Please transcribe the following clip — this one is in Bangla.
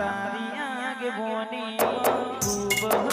તારી આગે બોની ખૂબ